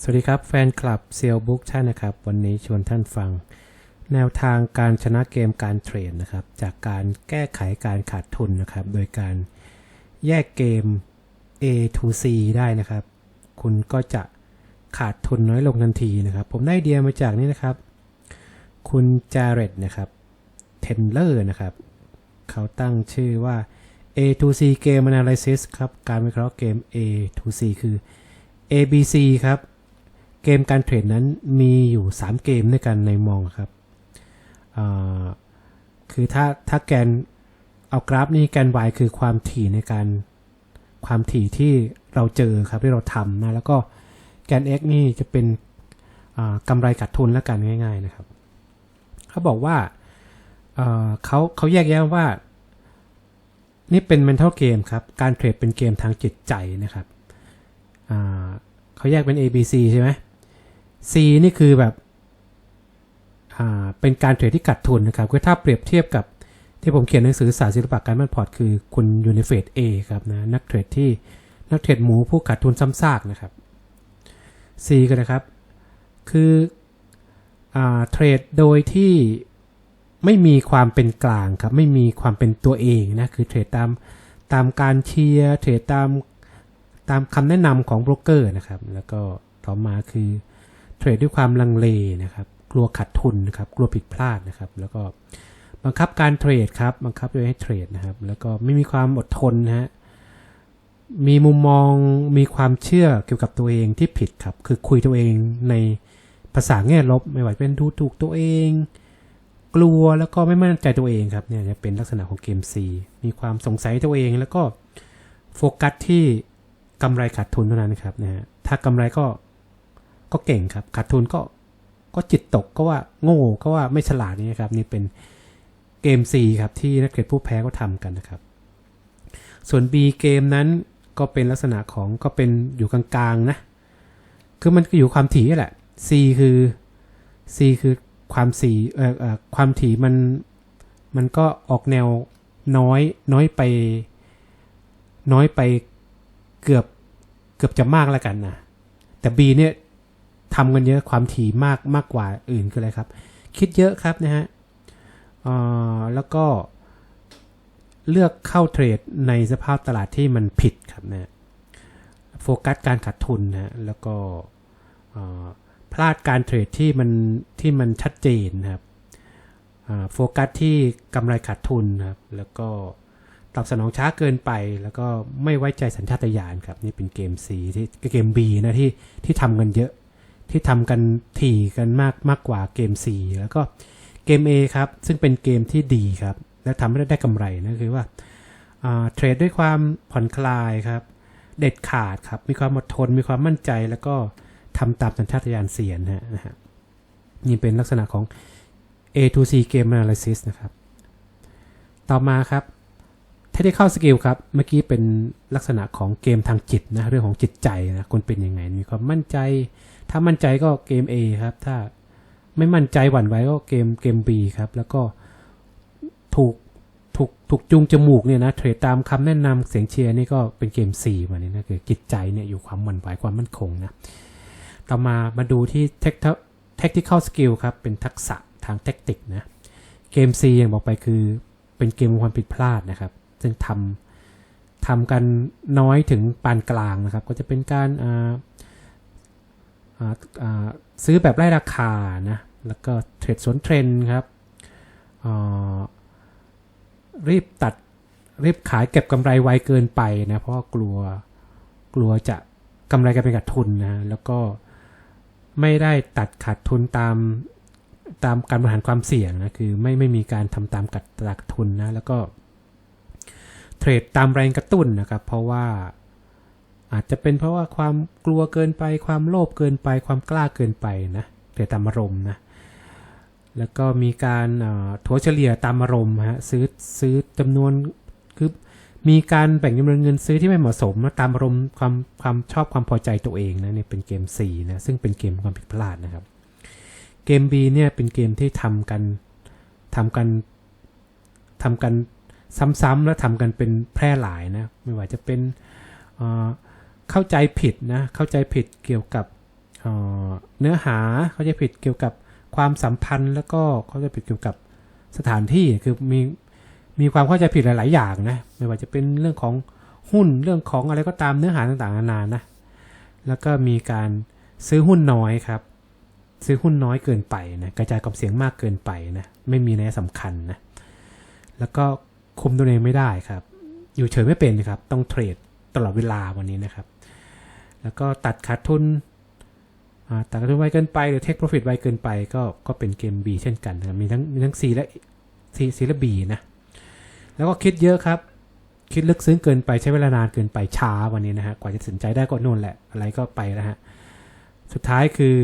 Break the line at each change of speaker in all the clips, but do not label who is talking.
สวัสดีครับแฟนคลับเซียลบุ๊กท่านนะครับ วันนี้ชวนท่านฟัง แนวทางการชนะเกมการเทรดนะครับ จากการแก้ไขการขาดทุนนะครับ โดยการแยกเกม A to C ได้นะครับ คุณก็จะขาดทุนน้อยลงทันทีนะครับ ผมได้ไอเดียมาจากนี้นะครับ คุณจาเรตนะครับเทนเลอร์นะครับ เขาตั้งชื่อว่า A to C Game Analysis ครับ การวิเคราะห์เกม A to C คือ ABC ครับ เกมการเทรดนั้นมีอยู่ 3 เกมด้วยกันในมองครับ คือถ้าถ้าแกนเอากราฟนี่แกน Y คือความถี่ในการความถี่ที่เราเจอครับที่เราทำนะแล้วก็แกน X นี่จะเป็นกำไรขาดทุนแล้วกันง่าย ๆนะครับ เขาบอกว่าเขาเขาแยกแยะว่า นี่เป็น mental game ครับ การเทรดเป็นเกมทางจิตใจนะครับเขาแยกเป็น A B C ใช่ไหม C นี่คือแบบเป็นการเทรดที่ขาดทุนนะครับคือถ้าเปรียบเทียบกับที่ผมเขียนหนังสือศาสตร์ศิลปะการมันพอร์ตคือคุณยู่ในเฟส A ครับนะนักเทรดที่นักเทรดหมูผู้ขาดทุนซ้ำซากนะครับ C ก็นะครับ คืออเทรดโดยที่ไม่มีความเป็นกลางครับ ไม่มีความเป็นตัวเองนะ คือเทรดตามตามการเชียร์เทรดตามตามคำแนะนำของโบรกเกอร์นะครับ แล้วก็ต่อมาคือ เทรดด้วยความลังเลนะครับ กลัวขาดทุนนะครับ กลัวผิดพลาดนะครับ แล้วก็บังคับการเทรดครับ บังคับโดยให้เทรดนะครับ แล้วก็ไม่มีความอดทนนะฮะ มีมุมมอง มีความเชื่อเกี่ยวกับตัวเองที่ผิดครับ คือคุยตัวเองในภาษาแง่ลบ ไม่ว่าจะเป็นดูถูกตัวเอง กลัวแล้วก็ไม่มั่นใจตัวเองครับ เนี่ยจะเป็นลักษณะของเกม C มีความสงสัยตัวเอง แล้วก็โฟกัสที่กำไรขาดทุนเท่านั้นครับนะฮะ ถ้ากำไรก็ ก็เก่งครับ ขาดทุนก็ก็จิตตกก็ว่าโง่ก็ว่าไม่ฉลาดนี่ครับ นี่เป็นเกม C ครับที่นักเทรดผู้แพ้ก็ทำกันนะครับ ส่วน B เกมนั้นก็เป็นลักษณะของก็เป็นอยู่กลางๆนะ คือมันก็อยู่ความถี่แหละ C คือ C คือความสีเอ่อเอ่อความถี่มันมันก็ออกแนวน้อยน้อยไป น้อยไปเกือบเกือบจะมากแล้วกันนะแต่ B เนี่ย ทำกันเยอะความถี่มากมากกว่าอื่นคืออะไรครับ คิดเยอะครับนะฮะแล้วก็เลือกเข้าเทรดในสภาพตลาดที่มันผิดครับนะโฟกัสการขาดทุนนะแล้วก็พลาดการเทรดที่มันที่มันชัดเจนครับโฟกัสที่กำไรขาดทุนครับแล้วก็ตอบสนองช้าเกินไป แล้วก็ไม่ไว้ใจสัญชาตญาณครับ นี่เป็นเกม C ที่เกม B นะที่ที่ทำกันเยอะ ที่ทำกันถี่กันมากมากกว่าเกม C แล้วก็เกม A ครับ ซึ่งเป็นเกมที่ดีครับ และทำให้ได้กำไรนะคือว่าเทรดด้วยความผ่อนคลายครับ เด็ดขาดครับ มีความอดทน มีความมั่นใจ แล้วก็ทำตามสัญชาตญาณเสียนนะฮะนะฮะนี่เป็นลักษณะของ A to C Game Analysis นะครับ ต่อมาครับ Tactical Skill ครับ เมื่อกี้เป็นลักษณะของเกมทางจิตนะ เรื่องของจิตใจนะคุณเป็นยังไง มีความมั่นใจ ถ้ามั่นใจก็เกม A ครับ ถ้าไม่มั่นใจหวั่นไหวก็เกมเกม B ครับ แล้วก็ถูกถูกถูกจูงจมูกเนี่ยนะเทรดตามคำแนะนำเสียงเชียร์นี่ก็เป็นเกม C มาเนี่ยนะคือจิตใจเนี่ยอยู่ความหวั่นไหวความมั่นคงนะ ต่อมามาดูที่ Tacti- tactical skill ครับ เป็นทักษะทางแทคติกนะ เกม C อย่างบอกไปคือเป็นเกมความผิดพลาดนะครับ ซึ่งทำทำกันน้อยถึงปานกลางนะครับ ก็จะเป็นการาาาซื้อแบบไล่ราคานะแล้วก็เทรดสวนเทรนด์ครับรีบตัดรีบขายเก็บกำไรไวเกินไปนะเพราะกลัวกลัวจะกำไรกลายเป็นขาดทุนนะแล้วก็ไม่ได้ตัดขาดทุนตามตามการบริหารความเสี่ยงนะคือไม่ไม่มีการทำตามกัดตลาดทุนนะแล้วก็ เทรดตามแรงกระตุ้นนะครับ เพราะว่าอาจจะเป็นเพราะว่าความกลัวเกินไป ความโลภเกินไป ความกล้าเกินไปนะเทรดตามอารมณ์นะแล้วก็มีการถัวเฉลี่ยตามอารมณ์ฮะซื้อซื้อจำนวนคือมีการแบ่งจำนวนเงินซื้อที่ไม่เหมาะสมนะตามอารมณ์ความความชอบความพอใจตัวเองนะนี่เป็นเกม4นะซึ่งเป็นเกมความผิดพลาดนะครับ เกม B เนี่ยเป็นเกมที่ทำกันทำกันทำกัน ซ้ำๆแล้วทำกันเป็นแพร่หลายนะไม่ว่าจะเป็นเเข้าใจผิดนะเข้าใจผิดเกี่ยวกับเนื้อหาเข้าใจผิดเกี่ยวกับความสัมพันธ์ แล้วก็เข้าใจผิดเกี่ยวกับสถานที่คือมีมีความเข้าใจผิดหลาย ๆ อย่างนะไม่ว่าจะเป็นเรื่องของหุ้นเรื่องของอะไรก็ตามเนื้อหาต่างๆนานานะแล้วก็มีการซื้อหุ้นน้อยครับ ซื้อหุ้นน้อยเกินไปนะกระจายความเสี่ยงมากเกินไปนะไม่มีนัยสำคัญนะแล้วก็ คุมตัวเองไม่ได้ครับ อยู่เฉยไม่เป็นครับ ต้องเทรดตลอดเวลาวันนี้นะครับ แล้วก็ตัดขาดทุนตัดขาดทุนไวเกินไปหรือเทคโปรฟิตไวเกินไปก็ก็เป็นเกม B เช่นกันนะมีทั้งมีทั้ง C และ C C และ B นะแล้วก็คิดเยอะครับ คิดลึกซึ้งเกินไปใช้เวลานานเกินไปช้าวันนี้นะฮะกว่าจะตัดสินใจได้ก็นู่นแหละ อะไรก็ไปแล้วฮะสุดท้ายคือ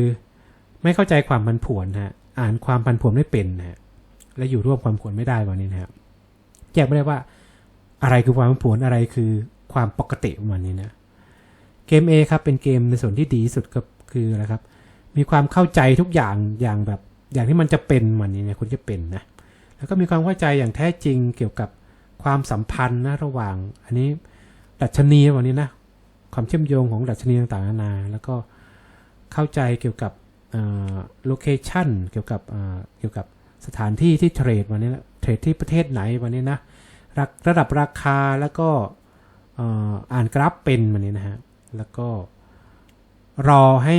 ไม่เข้าใจความผันผวนฮะอ่านความผันผวนไม่เป็นนะฮะและอยู่ร่วมความผันผวนไม่ได้วันนี้นะฮะ แยกไม่ได้ว่า อะไรคือความผันผวนอะไรคือความปกติของมันนี้นะเกม A ครับเป็นเกมในส่วนที่ดีสุดก็คืออะไรครับ มีความเข้าใจทุกอย่างอย่างแบบอย่างที่มันจะเป็นมันนี้เนี่ยคุณจะเป็นนะแล้วก็มีความเข้าใจอย่างแท้จริงเกี่ยวกับความสัมพันธ์นะระหว่าง อันนี้ดัชนีวันนี้นะความเชื่อมโยงของดัชนีต่างๆนานา แล้วก็เข้าใจเกี่ยวกับโลเคชันเกี่ยวกับเอ่อเกี่ยวกับสถานที่ที่เทรดวันนี้นะ เทรดที่ประเทศไหนวันนี้นะระระดับราคาแล้วก็อ่ออ่านกราฟเป็นวันนี้นะฮะแล้วก็รอให้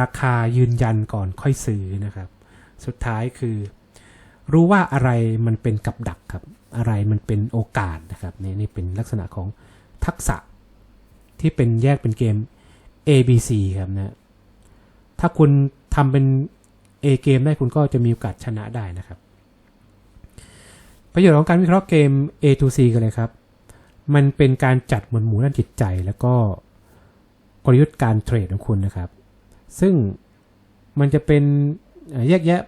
ราคายืนยันก่อนค่อยซื้อนะครับ สุดท้ายคือรู้ว่าอะไรมันเป็นกับดักครับ อะไรมันเป็นโอกาสนะครับนี่นี่เป็นลักษณะของทักษะที่เป็นแยกเป็นเกม A B C ครับนะถ้าคุณทำเป็น A เกมได้คุณก็จะมีโอกาสชนะได้นะครับ ประโยชน์ของการวิเคราะห์เกม A to C กันเลยครับ มันเป็นการจัดหมวดหมู่ด้านจิตใจ แล้วก็กลยุทธ์การเทรดของคุณนะครับ ซึ่งมันจะเป็นแยกแยะ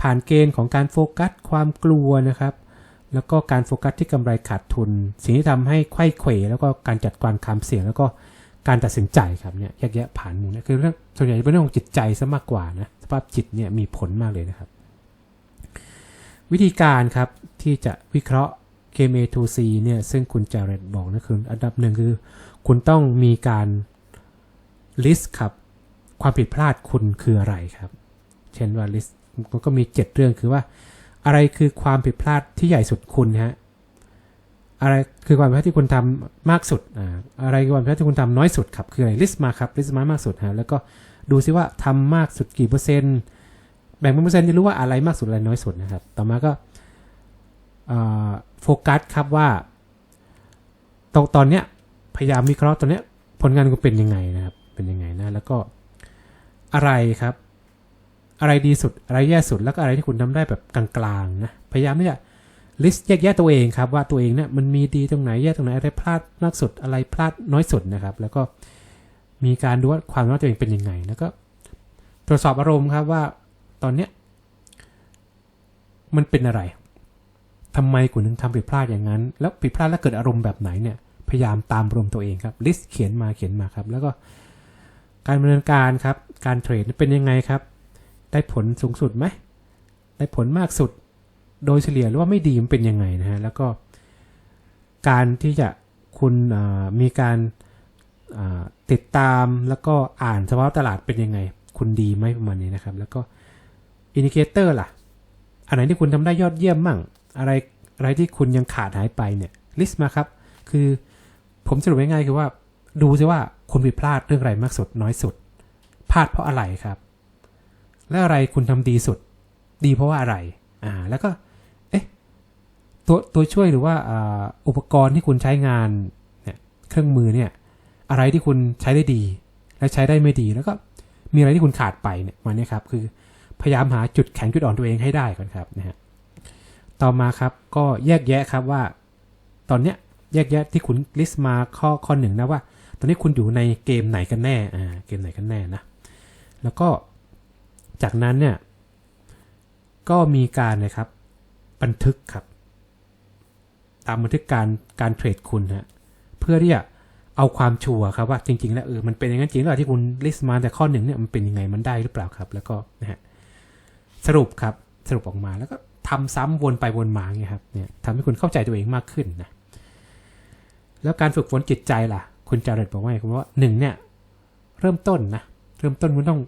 ผ่านเกณฑ์ของการโฟกัสความกลัวนะครับ แล้วก็การโฟกัสที่กำไรขาดทุน สิ่งที่ทำให้ไข้เขวแล้วก็การจัดการความเสี่ยงแล้วก็การตัดสินใจครับเนี่ยแยกแยะผ่านหมู่เนี่ยคือเรื่องส่วนใหญ่เป็นเรื่องของจิตใจซะมากกว่านะสภาพจิตเนี่ยมีผลมากเลยนะครับ วิธีการครับที่จะวิเคราะห์เกม A to C เนี่ยซึ่งคุณจาเรตบอกนะคืออันดับหนึ่งคือ คุณต้องมีการ list ครับ ความผิดพลาดคุณคืออะไรครับ เช่นว่า list มันก็มี 7 เรื่องคือว่า อะไรคือความผิดพลาดที่ใหญ่สุดคุณฮะอะไรคือความผิดพลาดที่คุณทำมากสุดอ่าอะไรคือความผิดพลาดที่คุณทำน้อยสุดครับคืออะไร list มาครับ list มามากสุดฮะแล้วก็ดูซิว่าทำมากสุดกี่เปอร์เซ็นต์ แบ่งเป็นเปอร์เซ็นต์จะรู้ว่าอะไรมากสุดอะไรน้อยสุดนะครับ ต่อมาก็โฟกัสครับว่าตรงตอนเนี้ยพยายามวิเคราะห์ตอนเนี้ยผลงานคุณเป็นยังไงนะครับ เป็นยังไงนะ แล้วก็อะไรครับ อะไรดีสุดอะไรแย่สุดแล้วก็อะไรที่คุณทำได้แบบกลางๆนะพยายามที่จะลิสต์แยกแยะตัวเองครับ ว่าตัวเองเนี่ยมันมีดีตรงไหนแย่ตรงไหนอะไรพลาดมากสุดอะไรพลาดน้อยสุดนะครับ แล้วก็มีการดูว่าความรู้ตัวเองเป็นยังไง แล้วก็ ตรวจสอบอารมณ์ครับว่า อนเนี้ยมันเป็นอะไรทำไมคุณถึงทำผิดพลาดอย่างนั้น แล้วผิดพลาดแล้วเกิดอารมณ์แบบไหนเนี่ยพยายามตามอารมณ์ตัวเองครับลิสต์เขียนมาเขียนมาครับ แล้วก็การดำเนินการครับ การเทรดเป็นยังไงครับ ได้ผลสูงสุดไหมได้ผลมากสุดโดยเฉลี่ยหรือว่าไม่ดีมันเป็นยังไงนะฮะแล้วก็ การที่จะคุณมีการติดตามแล้วก็อ่านสภาพตลาดเป็นยังไง คุณดีไหมประมาณนี้นะครับ แล้วก็ อินดิเคเตอร์ล่ะ อันไหนที่คุณทำได้ยอดเยี่ยมมั่ง อะไรอะไรที่คุณยังขาดหายไปเนี่ยลิสต์มาครับ คือผมสรุปง่ายๆคือว่าดูซิว่าคุณผิดพลาดเรื่องอะไรมากสุดน้อยสุด พลาดเพราะอะไรครับ แล้วอะไรคุณทำดีสุด ดีเพราะว่าอะไรอ่าแล้วก็เอ๊ะตัวตัวช่วยหรือว่าอ่าอุปกรณ์ที่คุณใช้งานเนี่ยเครื่องมือเนี่ยอะไรที่คุณใช้ได้ดี และใช้ได้ไม่ดีแล้วก็มีอะไรที่คุณขาดไปเนี่ยวันนี้ครับ คือ พยายามหาจุดแข็งจุดอ่อนตัวเองให้ได้ก่อนครับนะฮะต่อมาครับก็แยกแยะครับว่า ตอนเนี้ยแยกแยะที่คุณลิสต์มาข้อข้อหนึ่งนะว่า ตอนนี้คุณอยู่ในเกมไหนกันแน่อ่าเกมไหนกันแน่นะแล้วก็จากนั้นเนี่ยก็มีการนะครับบันทึกครับ ตามบันทึกการการเทรดคุณฮะเพื่อที่จะเอาความชัวร์ครับว่าจริง ๆ แล้วเออมันเป็นอย่างนั้นจริงหรือเปล่าที่คุณลิสต์มาแต่ข้อหนึ่งเนี่ยมันเป็นยังไงมันได้หรือเปล่าครับ แล้วก็นะฮะ สรุปครับสรุปออกมาแล้วก็ทำซ้ำวนไปวนมาอย่างเงี้ยครับเนี่ยทำให้คุณเข้าใจตัวเองมากขึ้นนะแล้วการฝึกฝนจิตใจล่ะ คุณจาเรตบอกว่าคุณว่าหนึ่งเนี่ยเริ่มต้นนะเริ่มต้นคุณต้อง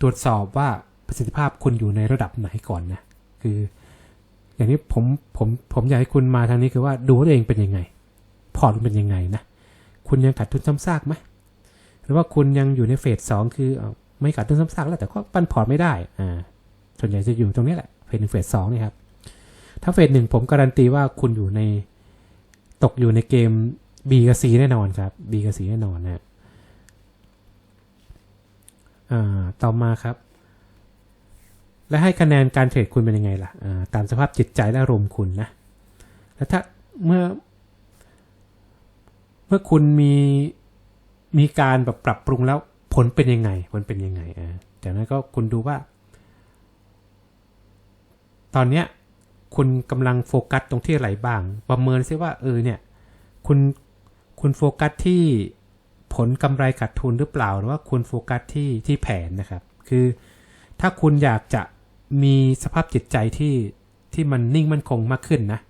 ตรวจสอบว่าประสิทธิภาพคุณอยู่ในระดับไหนก่อนนะคือ อย่างนี้ผมผมผมอยากให้คุณมาทางนี้คือว่าดูตัวเองเป็นยังไง พอร์ตมันเป็นยังไงนะคุณยังขาดทุนซ้ำซากไหมหรือว่าคุณยังอยู่ในเฟสสองคือ ไม่ขาดทุนซ้ำซากแล้วแต่ก็ปันพอร์ตไม่ได้อ่าส่วนใหญ่จะอยู่ตรงนี้แหละเฟสหนึ่งเฟสสองนี่ครับถ้าเฟสหนึ่งผมการันตีว่าคุณอยู่ในตกอยู่ในเกม B กับ C แน่นอนครับ B กับ C แน่นอนนะฮะอ่าต่อมาครับ และให้คะแนนการเทรดคุณเป็นยังไงล่ะอ่าตามสภาพจิตใจและอารมณ์คุณนะ แล้วถ้าเมื่อ เมื่อคุณมีมีการแบบปรับปรุงแล้ว ผลเป็นยังไงผลเป็นยังไงอ่าจากนั้นก็คุณดูว่า ตอนเนี้ย คุณกำลังโฟกัสตรงที่อะไรบ้าง ประเมินซิว่าเออเนี่ย คุณคุณโฟกัสที่ผลกำไรขาดทุนหรือเปล่า หรือว่าคุณโฟกัสที่ที่แผนนะครับ คือถ้าคุณอยากจะมีสภาพจิตใจที่ที่มันนิ่งมั่นคงมากขึ้นนะ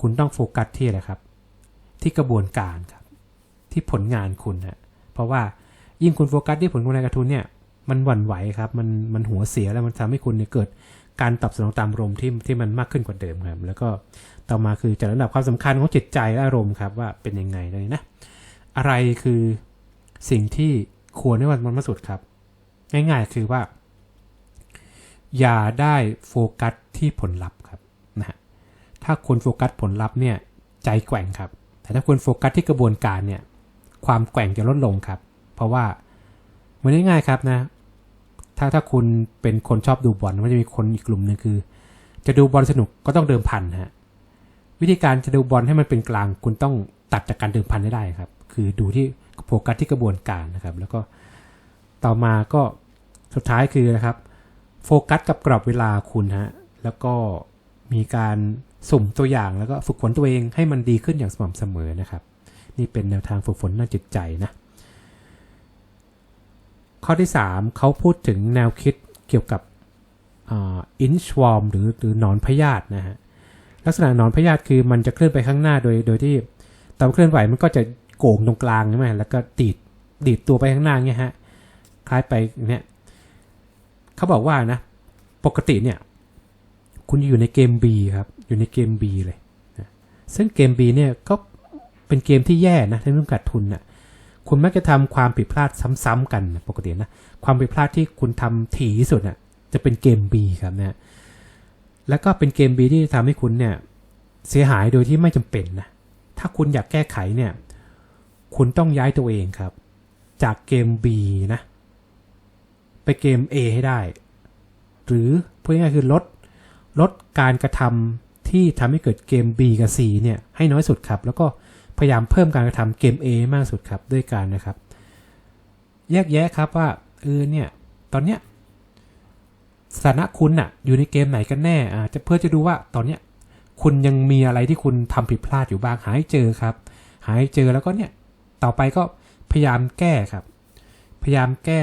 คุณต้องโฟกัสที่อะไรครับ ที่กระบวนการครับ ที่ผลงานคุณนะเพราะว่า ยิ่งคุณโฟกัสที่ผลกำไรขาดทุนเนี่ยมันหวั่นไหวครับ มันมันหัวเสียแล้วมันทำให้คุณเนี่ยเกิดการตอบสนองตามอารมณ์ที่ที่มันมากขึ้นกว่าเดิมครับ แล้วก็ต่อมาคือจัดระดับความสำคัญของจิตใจและอารมณ์ครับว่าเป็นยังไงเลยนะ อะไรคือสิ่งที่ควรให้มันมาสุดครับ ง่ายๆคือว่า อย่าได้โฟกัสที่ผลลัพธ์ครับนะฮะถ้าคุณโฟกัสผลลัพธ์เนี่ยใจแกว่งครับ แต่ถ้าคุณโฟกัสที่กระบวนการเนี่ยความแกว่งจะลดลงครับ เพราะว่ามันง่ายๆครับนะ ถ้าถ้าคุณเป็นคนชอบดูบอลมันจะมีคนอีกกลุ่มหนึ่งคือ จะดูบอลสนุกก็ต้องเดิมพันฮะวิธีการจะดูบอลให้มันเป็นกลางคุณต้องตัดจากการเดิมพันได้ครับ คือดูที่โฟกัสที่กระบวนการนะครับ แล้วก็ต่อมาก็สุดท้ายคือนะครับ โฟกัสกับกรอบเวลาคุณฮะแล้วก็มีการสุ่มตัวอย่างแล้วก็ฝึกฝนตัวเองให้มันดีขึ้นอย่างสม่ำเสมอนะครับ นี่เป็นแนวทางฝึกฝนด้านจิตใจนะ ข้อที่ 3เขาพูดถึงแนวคิดเกี่ยวกับอินชวอมหรือหรือหนอนพยาธินะฮะลักษณะหนอนพยาธิคือมันจะเคลื่อนไปข้างหน้าโดยโดยที่ตอนเคลื่อนไหวมันก็จะโก่งตรงกลางใช่ไหมแล้วก็ดีดดีดตัวไปข้างหน้าเงี้ยฮะคล้ายไปเนี่ยเขาบอกว่านะ ปกติเนี่ย คุณอยู่ในเกม B ครับ อยู่ในเกม B เลยนะซึ่งเกม B เนี่ยก็เป็นเกมที่แย่นะในเรื่องขาดทุนน่ะ คุณมักจะทำความผิดพลาดซ้ำๆกันปกตินะ ความผิดพลาดที่คุณทำถี่ที่สุดน่ะจะเป็นเกม B ครับเนะแล้วก็เป็นเกม B ที่ทำให้คุณเนี่ยเสียหายโดยที่ไม่จำเป็นนะถ้าคุณอยากแก้ไขเนี่ยคุณต้องย้ายตัวเองครับ จากเกม B นะไปเกม A ให้ได้ หรือพูดง่ายๆคือลดลดการกระทำที่ทำให้เกิดเกม B กับ C เนี่ยให้น้อยสุดครับ แล้วก็ พยายามเพิ่มการกระทำเกม A มากสุดครับด้วยการนะครับ แยกแยะครับว่าเออเนี่ย ตอนเนี้ยสถานะคุณน่ะอยู่ในเกมไหนกันแน่อ่าจะเพื่อจะดูว่าตอนเนี้ยคุณยังมีอะไรที่คุณทำผิดพลาดอยู่บ้างหาให้เจอครับ หาให้เจอแล้วก็เนี่ยต่อไปก็พยายามแก้ครับ พยายามแก้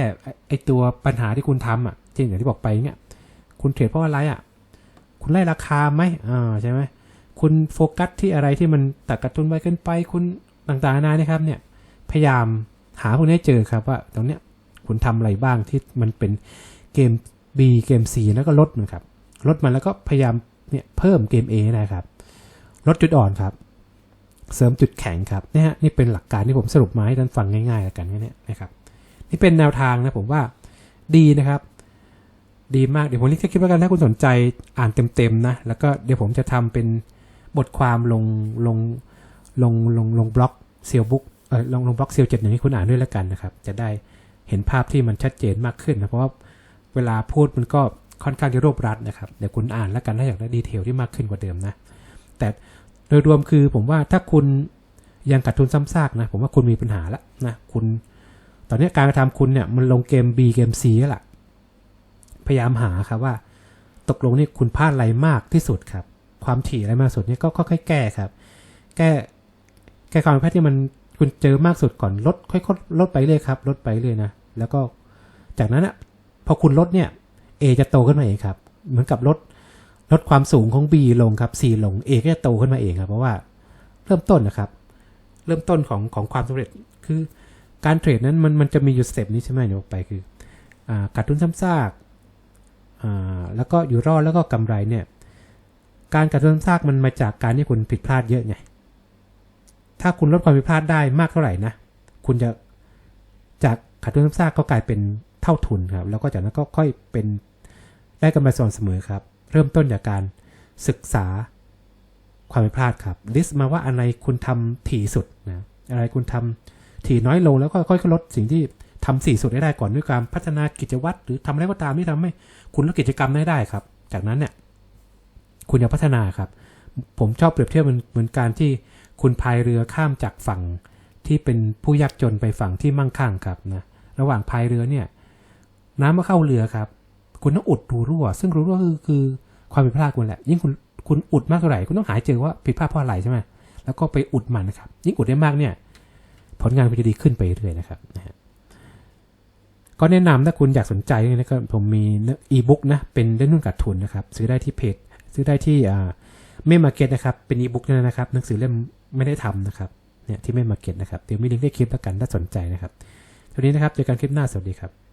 ไอตัวปัญหาที่คุณทำอะเช่นอย่างที่บอกไปเนี่ย คุณเทรดเพราะอะไรอะ คุณไล่ราคาไหมอ่าใช่ไหม คุณโฟกัสที่อะไรที่มันตัดกระตุ้นไว้เกินไป คุณต่างๆนานานะครับเนี่ย พยายามหาพวกนี้เจอครับว่าตรงเนี้ยคุณทำอะไรบ้างที่มันเป็นเกม B เกม C แล้วก็ลดมันครับ ลดมันแล้วก็พยายามเนี่ยเพิ่มเกม A นะครับ ลดจุดอ่อนครับ เสริมจุดแข็งครับนี่ฮะนี่เป็นหลักการที่ผมสรุปมาให้ท่านฟังง่ายๆแล้วกันเนี่ยนะครับ นี่เป็นแนวทางนะผมว่าดีนะครับ ดีมากเดี๋ยวผมลิงก์คลิปแล้วกันถ้าคุณสนใจอ่านเต็มๆนะแล้วก็เดี๋ยวผมจะทำเป็น บทความลงลงลงลงลงบล็อกเซียลบุ๊กเออลงลงบล็อกเซียลเจ็ดอย่างนี้คุณอ่านด้วยแล้วกันนะครับ จะได้เห็นภาพที่มันชัดเจนมากขึ้นนะ เพราะว่าเวลาพูดมันก็ค่อนข้างจะรวบรัดนะครับ เดี๋ยวคุณอ่านแล้วกันถ้าอยากได้ดีเทลที่มากขึ้นกว่าเดิมนะ แต่โดยรวมคือผมว่าถ้าคุณยังขาดทุนซ้ำซากนะ ผมว่าคุณมีปัญหาแล้วนะคุณ ตอนนี้การกระทำคุณเนี่ยมันลงเกม B เกม C แล้วล่ะ พยายามหาครับว่า ตกลงนี่คุณพลาดอะไรมากที่สุดครับ ความถี่อะไรมากสุดเนี่ยก็ค่อยๆแก้ครับ แก้แก้ความผิดพลาดที่มันคุณเจอมากสุดก่อนลดค่อยๆลดไปเรื่อยครับ ลดไปเรื่อยนะ แล้วก็จากนั้นอะพอคุณลดเนี่ย A จะโตขึ้นมาเองครับ เหมือนกับลดลดความสูงของ B ลงครับ C ลง A ก็จะโตขึ้นมาเองครับ เพราะว่าเริ่มต้นนะครับ เริ่มต้นของของความสำเร็จคือการเทรดนั้นมันมันจะมีอยู่สเต็ปนี้ใช่ไหมเดี๋ยวไปคืออ่าขาดทุนซ้ำซากแล้วก็อยู่รอดแล้วก็กำไรเนี่ย การขาดทุนซ้ำซากมันมาจากการที่คุณผิดพลาดเยอะไง ถ้าคุณลดความผิดพลาดได้มากเท่าไหร่นะ คุณจะจากขาดทุนซ้ำซากก็กลายเป็นเท่าทุนครับ แล้วก็จากนั้นก็ค่อยเป็นได้กำไรสม่ำเสมอครับ เริ่มต้นจากการศึกษาความผิดพลาดครับลิสต์มาว่าอะไรคุณทำถี่สุดนะอะไรคุณทำถี่น้อยลงแล้วก็ค่อยๆลดสิ่งที่ทำสี่สุดให้ได้ก่อนด้วยการพัฒนากิจวัตรหรือทำอะไรก็ตามที่ทำให้คุณลดกิจกรรมได้ได้ครับ จากนั้นเนี่ย คุณจะพัฒนาครับ ผมชอบเปรียบเทียบเหมือนเหมือนการที่คุณพายเรือข้ามจากฝั่งที่เป็นผู้ยากจนไปฝั่งที่มั่งคั่งครับนะระหว่างพายเรือเนี่ย น้ำมาเข้าเรือครับ คุณต้องอุดรูรั่ว ซึ่งรูรั่วคือคือความผิดพลาดคุณแหละ ยิ่งคุณคุณอุดมากเท่าไหร่คุณต้องหายเจอว่าผิดพลาดเพราะอะไรใช่ไหมแล้วก็ไปอุดมันนะครับ ยิ่งอุดได้มากเนี่ย ผลงานคุณจะดีขึ้นไปเรื่อยนะครับนะก็แนะนำถ้าคุณอยากสนใจนะครับผมมีอีบุ๊กนะเป็นเล่นนุ่นกัดทุนนะครับ ซื้อได้ที่เพจ ซื้อได้ที่อ่าเมมาเก็ตนะครับ เป็นอีบุ๊กนั่นนะครับ หนังสือเล่มไม่ได้ทำนะครับ เนี่ยที่เมมาเก็ตนะครับ เดี๋ยวมีลิงก์ในคลิปแล้วกันถ้าสนใจนะครับทีนี้นะครับ เจอกันคลิปหน้า สวัสดีครับ